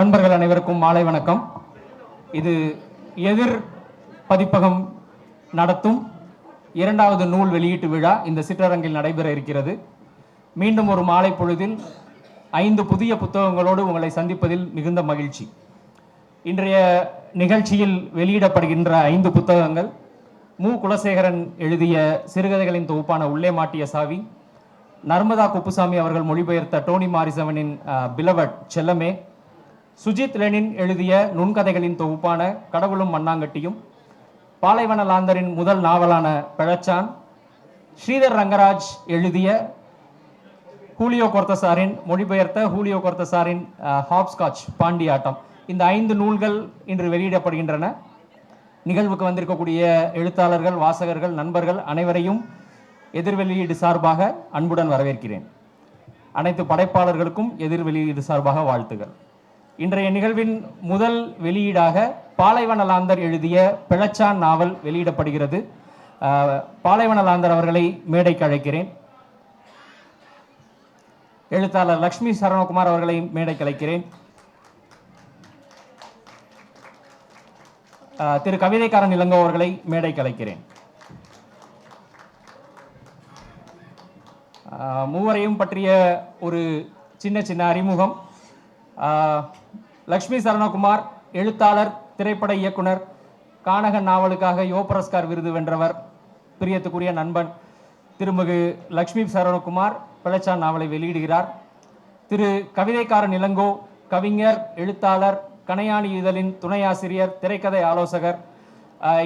நண்பர்கள் அனைவருக்கும் மாலை வணக்கம். இது எதிர் பதிப்பகம் நடத்தும் இரண்டாவது நூல் வெளியீட்டு விழா இந்த சிற்றரங்கில் நடைபெற இருக்கிறது. மீண்டும் ஒரு மாலை பொழுதில் ஐந்து புதிய புத்தகங்களோடு உங்களை சந்திப்பதில் மிகுந்த மகிழ்ச்சி. இன்றைய நிகழ்ச்சியில் வெளியிடப்படுகின்ற ஐந்து புத்தகங்கள் மு. குலசேகரன் எழுதிய சிறுகதைகளின் தொகுப்பான உள்ளே மாட்டிய சாவி நர்மதா குப்புசாமி அவர்கள் மொழிபெயர்த்த டோனி மாரிசவனின் பிலவட் செல்லமே சுஜித் லெனின் எழுதிய நுண்கதைகளின் தொகுப்பான கடவுளும் மண்ணாங்கட்டியும் பாலைவன லாந்தரின் முதல் நாவலான பிழச்சான் ஸ்ரீதர் ரங்கராஜ் எழுதிய ஹூலியோ கொர்த்தசாரின் மொழிபெயர்த்த ஹூலியோ கொர்த்தசாரின் ஹாப்ஸ்காட்ச் பாண்டி ஆட்டம் இந்த ஐந்து நூல்கள் இன்று வெளியிடப்படுகின்றன. நிகழ்வுக்கு வந்திருக்கக்கூடிய எழுத்தாளர்கள் வாசகர்கள் நண்பர்கள் அனைவரையும் எதிர்வெளியீடு சார்பாக அன்புடன் வரவேற்கிறேன். அனைத்து படைப்பாளர்களுக்கும் எதிர்வெளியீடு சார்பாக வாழ்த்துகள். இன்றைய நிகழ்வின் முதல் வெளியீடாக பாலைவனலாந்தர் எழுதிய பிழச்சான் நாவல் வெளியிடப்படுகிறது. பாலைவனலாந்தர் பாலைவன லாந்தர் அவர்களை மேடைக்கு அழைக்கிறேன். எழுத்தாளர் லக்ஷ்மி சரணகுமார் அவர்களை மேடைக்கு அழைக்கிறேன். திரு கவிதைக்காரன் இளங்கோ அவர்களை மேடைக்கு அழைக்கிறேன். மூவரையும் பற்றிய ஒரு சின்ன சின்ன அறிமுகம். லக்ஷ்மி சரணகுமார் எழுத்தாளர் திரைப்பட இயக்குனர் கானகன் நாவலுக்காக யோ புரஸ்கார் விருது வென்றவர் பிரியத்துக்குரிய நண்பன் திருமிகு லக்ஷ்மி சரணகுமார் பிழைச்சான் நாவலை வெளியிடுகிறார். திரு கவிதைக்காரன் இளங்கோ கவிஞர் எழுத்தாளர் கணையாணி இதழின் துணை ஆசிரியர் திரைக்கதை ஆலோசகர்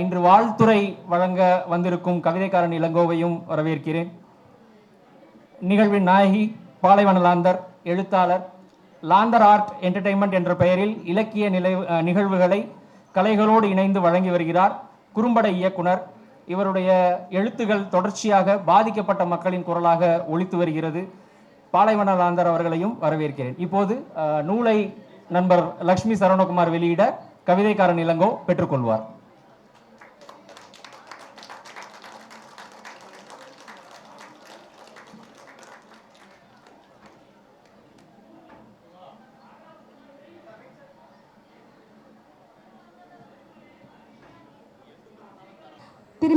இன்று வாழ்த்துறை வழங்க வந்திருக்கும் கவிதைக்காரன் இளங்கோவையும் வரவேற்கிறேன். நிகழ்வின் நாயகி பாலைவனலாந்தர் எழுத்தாளர் லாந்தர் ஆர்ட் என்டர்டைன்மெண்ட் என்ற பெயரில் இலக்கிய நிலை நிகழ்வுகளை கலைகளோடு இணைந்து வழங்கி வருகிறார் குறும்பட இயக்குனர். இவருடைய எழுத்துகள் தொடர்ச்சியாக பாதிக்கப்பட்ட மக்களின் குரலாக ஒழித்து வருகிறது. பாலைவன லாந்தர் அவர்களையும் வரவேற்கிறேன். இப்போது நூலை நண்பர் லக்ஷ்மி சரவணகுமார் வெளியிட கவிதைக்காரன் இளங்கோ பெற்றுக்கொள்வார்.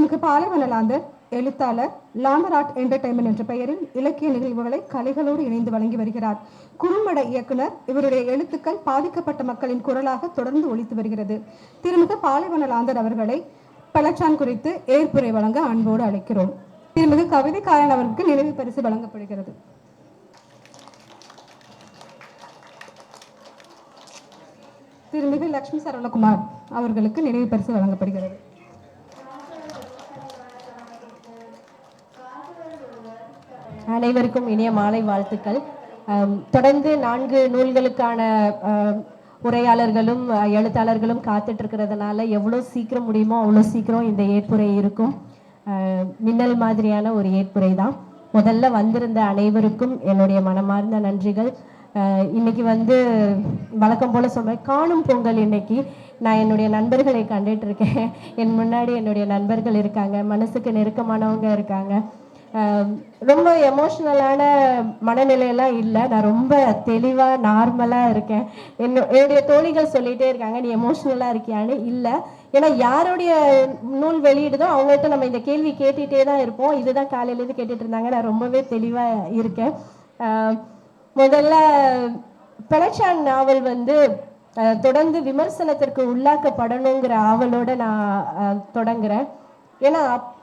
திருமிகு பாலைவனலாந்தர் எழுத்தாளர் லாந்தர் என்டர்டைன்மெண்ட் என்ற பெயரில் இலக்கிய நிகழ்வுகளை கலைகளோடு இணைந்து வழங்கி வருகிறார். குறும்பட இயக்குனர் இவருடைய எழுத்துக்கள் பாதிக்கப்பட்ட மக்களின் குரலாக தொடர்ந்து ஒழித்து வருகிறது. திருமிகு பாலைவனலாந்தர் அவர்களை பழச்சான் குறித்து ஏற்புரை வழங்க அன்போடு அழைக்கிறோம். திருமிகு கவிதைக்காரன் அவருக்கு நினைவு பரிசு வழங்கப்படுகிறது. திருமிகு லட்சுமி சரவணகுமார் அவர்களுக்கு நினைவு பரிசு வழங்கப்படுகிறது. அனைவருக்கும் இனிய மாலை வாழ்த்துக்கள். தொடர்ந்து நான்கு நூல்களுக்கான உரையாளர்களும் எழுத்தாளர்களும் காத்துட்டு இருக்கிறதுனால எவ்வளோ சீக்கிரம் முடியுமோ அவ்வளோ சீக்கிரம் இந்த ஏற்புரை இருக்கும். அஹ், மின்னல் மாதிரியான ஒரு ஏற்புரை தான். முதல்ல வந்திருந்த அனைவருக்கும் என்னுடைய மனமார்ந்த நன்றிகள். இன்னைக்கு வந்து வழக்கம் போல சொன்னேன் காணும் பொங்கல் இன்னைக்கு. நான் என்னுடைய நண்பர்களை கண்டுட்டு இருக்கேன் என் முன்னாடி என்னுடைய நண்பர்கள் இருக்காங்க மனசுக்கு நெருக்கமானவங்க இருக்காங்க. ரொம்ப எமோஷ்னலான மனநிலையெல்லாம் இல்லை. நான் ரொம்ப தெளிவாக நார்மலாக இருக்கேன். என்ன என்னுடைய தோழிகள் சொல்லிகிட்டே இருக்காங்க நீ எமோஷ்னலாக இருக்கியான்னு? இல்லை. ஏன்னா யாருடைய நூல் வெளியிடுதோ அவங்கள்ட்ட நம்ம இந்த கேள்வி கேட்டுகிட்டே தான் இருப்போம். இதுதான் காலையிலேருந்து கேட்டுட்டு இருந்தாங்க. நான் ரொம்பவே தெளிவாக இருக்கேன். முதல்ல பிளச்சான் நாவல் வந்து தொடர்ந்து விமர்சனத்திற்கு உள்ளாக்கப்படணுங்கிற ஆவலோட நான் தொடங்குறேன். ஏன்னா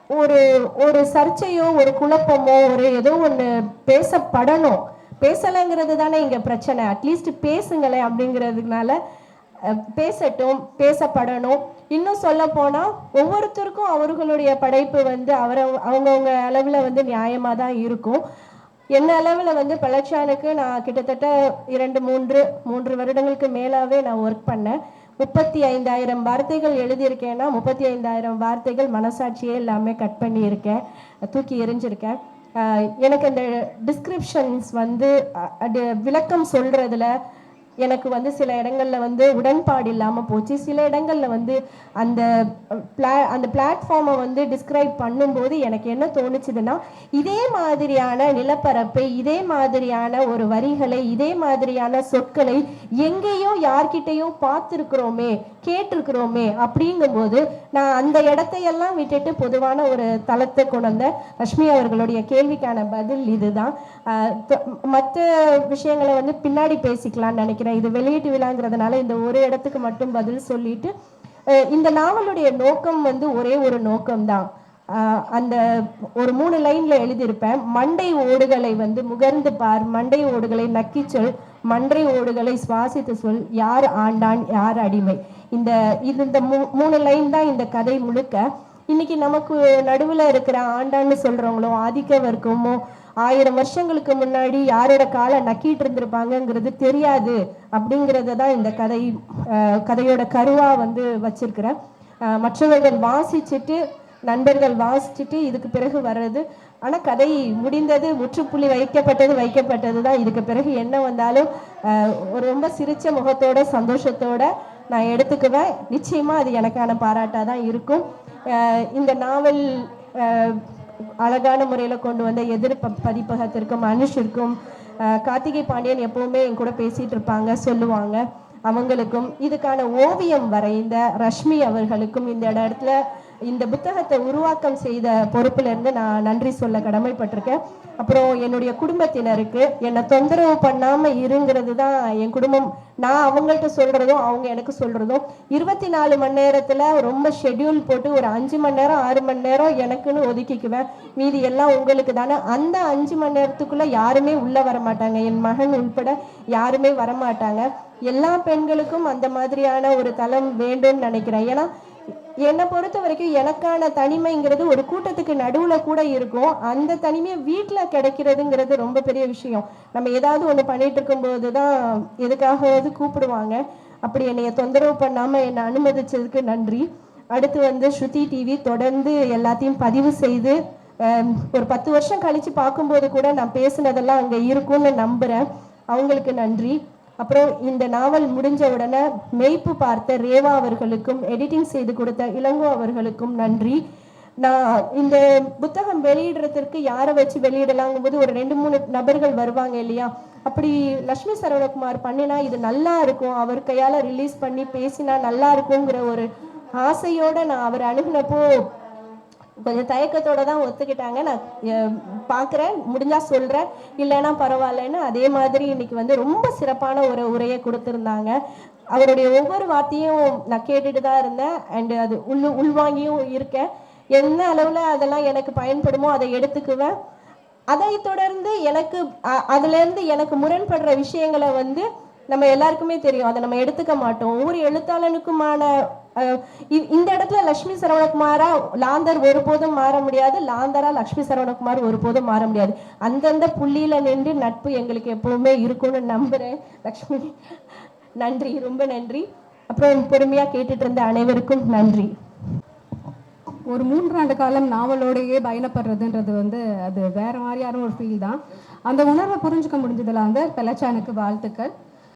ஒரு ஒரு சர்ச்சையோ ஒரு குழப்பமோ ஒரு ஏதோ ஒன்று பேசப்படணும். பேசலைங்கிறது தானே இங்கே பிரச்சனை. அட்லீஸ்ட் பேசுங்களேன் அப்படிங்கிறதுனால அஹ், பேசட்டும் பேசப்படணும். இன்னும் சொல்ல போனால் ஒவ்வொருத்தருக்கும் அவர்களுடைய படைப்பு வந்து அவர அவங்கவுங்க அளவில் வந்து நியாயமாக தான் இருக்கும். என்ன அளவில் வந்து பழச்சானுக்கு நான் கிட்டத்தட்ட இரண்டு மூன்று மூன்று வருடங்களுக்கு மேலாவே நான் ஒர்க் பண்ணேன். முப்பத்தி ஐந்தாயிரம் வார்த்தைகள் எழுதியிருக்கேன்னா முப்பத்தி ஐந்தாயிரம் வார்த்தைகள் மனசாட்சியே எல்லாமே கட் பண்ணியிருக்கேன். தூக்கி எரிஞ்சிருக்கேன் ஆஹ் எனக்கு அந்த டிஸ்கிரிப்ஷன்ஸ் வந்து அஹ், விளக்கம் சொல்றதுல எனக்கு வந்து சில இடங்கள்ல வந்து உடன்பாடு இல்லாம போச்சு. சில இடங்கள்ல வந்து அந்த பிளா அந்த பிளாட்ஃபார்மை வந்து டிஸ்கிரைப் பண்ணும்போது எனக்கு என்ன தோணுச்சுதுன்னா இதே மாதிரியான நிலப்பரப்பை இதே மாதிரியான ஒரு வரிகளை இதே மாதிரியான சொற்களை எங்கேயோ யார்கிட்டயோ பார்த்துருக்குறோமே கேட்டிருக்கிறோமே அப்படிங்கும்போது நான் அந்த இடத்தையெல்லாம் விட்டுட்டு பொதுவான ஒரு தளத்தை கொண்டு வந்த ரஷ்மி அவர்களுடைய கேள்விக்கான பதில் இதுதான். மற்ற விஷயங்களை வந்து பின்னாடி பேசிக்கலாம்னு நினைக்கிறேன். இது வெளியீட்டு விழாங்கிறதுனால இந்த ஒரு இடத்துக்கு மட்டும் பதில் சொல்லிட்டு இந்த நாவலுடைய நோக்கம் வந்து ஒரே ஒரு நோக்கம்தான். ஆஹ் அந்த ஒரு மூணு லைன்ல எழுதியிருப்பேன். மண்டை ஓடுகளை வந்து முகர்ந்து பார் மண்டை ஓடுகளை நக்கிச்சொல் மண்டை ஓடுகளை சுவாசித்து சொல் யார் ஆண்டான் யார் அடிமை. இந்த இது இந்த மூ- மூணு லைன் தான் இந்த கதை முழுக்க. இன்னைக்கு நமக்கு நடுவுல இருக்கிற ஆண்டான்னு சொல்றவங்களோ ஆதிக்க வர்க்கமோ ஆயிரம் வருஷங்களுக்கு முன்னாடி யாரோட காலை நக்கிட்டு இருந்திருப்பாங்கங்கிறது தெரியாது அப்படிங்கிறத தான் இந்த கதை கதையோட கருவா வந்து வச்சிருக்கிறேன். மற்றவர்கள் வாசிச்சுட்டு நண்பர்கள் வாசிச்சுட்டு இதுக்கு பிறகு வர்றது. ஆனா கதை முடிந்தது முற்றுப்புள்ளி வைக்கப்பட்டது வைக்கப்பட்டது தான் இதுக்கு பிறகு என்ன வந்தாலும் ஒரு ரொம்ப சிரிச்ச முகத்தோட சந்தோஷத்தோட நான் எடுத்துக்குவேன். நிச்சயமா அது எனக்கான பாராட்டாக தான் இருக்கும் இந்த நாவல் அழகான முறையில் கொண்டு வந்த எதிர் பதிப்பகத்திற்கும் அனுஷிற்கும் ஆஹ் கார்த்திகை பாண்டியன் எப்பவுமே என் கூட பேசிட்டு இருப்பாங்க சொல்லுவாங்க. அவங்களுக்கும் இதுக்கான ஓவியம் வரைந்த ரஷ்மி அவர்களுக்கும் இந்த இடத்துல இந்த புத்தகத்தை உருவாக்கம் செய்த பொறுப்புல இருந்து நான் நன்றி சொல்ல கடமைப்பட்டிருக்கேன். அப்புறம் என்னுடைய குடும்பத்தினருக்கு என்னை தொந்தரவு பண்ணாம இருங்கிறது தான் என் குடும்பம். நான் அவங்கள்ட்ட சொல்றதும் அவங்க எனக்கு சொல்றதும். இருபத்தி நாலு மணி நேரத்துல ரொம்ப ஷெட்யூல் போட்டு ஒரு அஞ்சு மணி நேரம் ஆறு மணி நேரம் எனக்குன்னு ஒதுக்கிக்குவேன். மீதி எல்லாம் உங்களுக்கு தானே. அந்த அஞ்சு மணி நேரத்துக்குள்ள யாருமே உள்ள வர மாட்டாங்க. என் மகன் உள்பட யாருமே வர மாட்டாங்க எல்லா பெண்களுக்கும் அந்த மாதிரியான ஒரு தளம் வேண்டும்னு நினைக்கிறேன். ஏன்னா என்னை பொறுத்த வரைக்கும் எனக்கான தனிமைங்கிறது ஒரு கூட்டத்துக்கு நடுவில் கூட இருக்கும். அந்த தனிமையை வீட்டில் கிடைக்கிறதுங்கிறது ரொம்ப பெரிய விஷயம். நம்ம ஏதாவது ஒன்று பண்ணிட்டு இருக்கும்போது தான் எதுக்காகவது கூப்பிடுவாங்க. அப்படி என்னைய தொந்தரவு பண்ணாம என்னை அனுமதிச்சதுக்கு நன்றி. அடுத்து வந்து ஸ்ருதி டிவி தொடர்ந்து எல்லாத்தையும் பதிவு செய்து ஒரு பத்து வருஷம் கழிச்சு பார்க்கும்போது கூட நான் பேசுனதெல்லாம் அங்கே இருக்கும்னு நம்புறேன். அவங்களுக்கு நன்றி. அப்புறம் இந்த நாவல் முடிஞ்ச உடனே மெய்ப்பு பார்த்த ரேவா அவர்களுக்கும் எடிட்டிங் செய்து கொடுத்த இளங்கோ அவர்களுக்கும் நன்றி. நான் இந்த புத்தகம் வெளியிடுறதுக்கு யாரை வச்சு வெளியிடலாங்கும் போது ஒரு ரெண்டு மூணு நபர்கள் வருவாங்க இல்லையா? அப்படி லக்ஷ்மி சரவணகுமார் பண்ணினா இது நல்லா இருக்கும். அவர் கையால ரிலீஸ் பண்ணி பேசினா நல்லா இருக்குங்கிற ஒரு ஆசையோட நான் அவர் அணுகுனப்போ கொஞ்சம் தயக்கத்தோட தான் ஒத்துக்கிட்டாங்க. நான் பார்க்குறேன் முடிஞ்சா சொல்கிறேன் இல்லைன்னா பரவாயில்லன்னு அதே மாதிரி இன்னைக்கு வந்து ரொம்ப சிறப்பான ஒரு உரையை கொடுத்துருந்தாங்க. அவருடைய ஒவ்வொரு வார்த்தையும் நான் கேட்டுட்டு தான் இருந்தேன். அண்டு அது உள் உள்வாங்கியும் இருக்கேன். என்ன அளவில் அதெல்லாம் எனக்கு பயன்படுமோ அதை எடுத்துக்குவேன். அதை தொடர்ந்து எனக்கு அதுலேருந்து எனக்கு முரண்படுற விஷயங்களை வந்து நம்ம எல்லாருக்குமே தெரியும். அதை நம்ம எடுத்துக்க மாட்டோம். ஒவ்வொரு எழுத்தாளனுக்குமான இந்த இடத்துல லக்ஷ்மி சரவணகுமாரா லாந்தர் ஒருபோதும் மாற முடியாது. லாந்தரா லக்ஷ்மி சரவணகுமார் ஒருபோதும் மாற முடியாது. அந்தந்த புள்ளியில நின்று நட்பு எங்களுக்கு எப்பவுமே இருக்கும்னு நம்புறேன். லக்ஷ்மி நன்றி. ரொம்ப நன்றி. அப்புறம் பொறுமையா கேட்டுட்டு இருந்த அனைவருக்கும் நன்றி. ஒரு மூன்றாண்டு காலம் நாவலோடையே பயணப்படுறதுன்றது வந்து அது வேற மாதிரியான ஒரு ஃபீல் தான். அந்த உணர்வை புரிஞ்சுக்க முடிஞ்சதுல வந்து பெலச்சானுக்கு வாழ்த்துக்கள்.